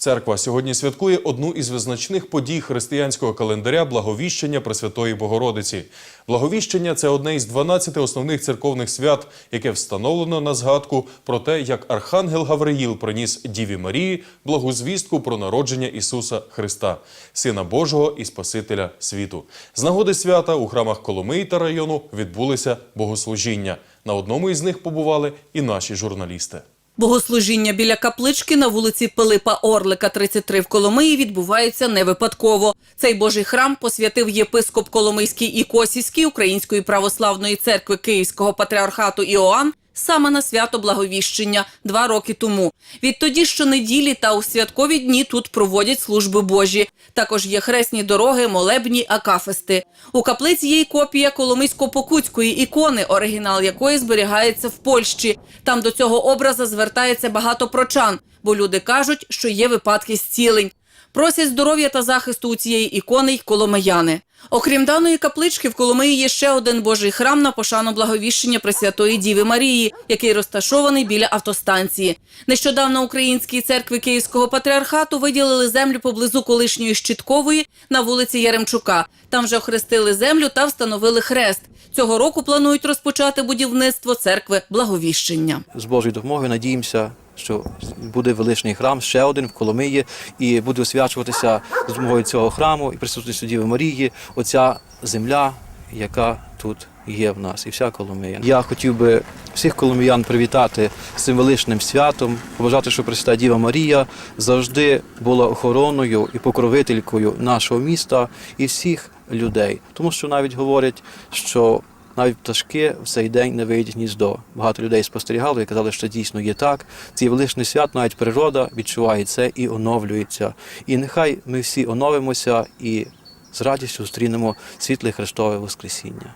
Церква сьогодні святкує одну із визначних подій християнського календаря Благовіщення Пресвятої Богородиці. Благовіщення це одне із 12 основних церковних свят, яке встановлено на згадку про те, як архангел Гавриїл приніс Діві Марії благу звістку про народження Ісуса Христа, Сина Божого і Спасителя світу. З нагоди свята у храмах Коломиї та району відбулися богослужіння. На одному із них побували і наші журналісти. Богослужіння біля каплички на вулиці Пилипа Орлика, 33 в Коломиї відбувається не випадково. Цей божий храм посвятив єпископ Коломийський і Косівський Української православної церкви Київського патріархату Іоанн саме на свято Благовіщення два роки тому. Відтоді щонеділі та у святкові дні тут проводять служби Божі. Також є хресні дороги, молебні, акафисти. У каплиці є й копія Коломийсько-Покутської ікони, оригінал якої зберігається в Польщі. Там до цього образа звертається багато прочан, бо люди кажуть, що є випадки зцілень. Просять здоров'я та захисту у цієї ікони й коломияни. Окрім даної каплички, в Коломиї є ще один божий храм на пошану благовіщення Пресвятої Діви Марії, який розташований біля автостанції. Нещодавно українській церкві Київського патріархату виділили землю поблизу колишньої Щиткової на вулиці Яремчука. Там вже охрестили землю та встановили хрест. Цього року планують розпочати будівництво церкви Благовіщення. з Божою допомогою надіємося, що буде величний храм, ще один в Коломиї, і буде освячуватися з допомогою цього храму і присутністю Діви Марії, оця земля, яка тут є в нас, і вся Коломия. Я хотів би всіх коломиян привітати з цим величним святом, побажати, щоб Пресвята Діва Марія завжди була охороною і покровителькою нашого міста і всіх людей. Тому що навіть говорять, що навіть пташки в цей день не вийдуть гніздо. Багато людей спостерігали і казали, що дійсно є так. Цей величний свят, навіть природа відчуває це і оновлюється. І нехай ми всі оновимося і з радістю зустрінемо світле Христове Воскресіння.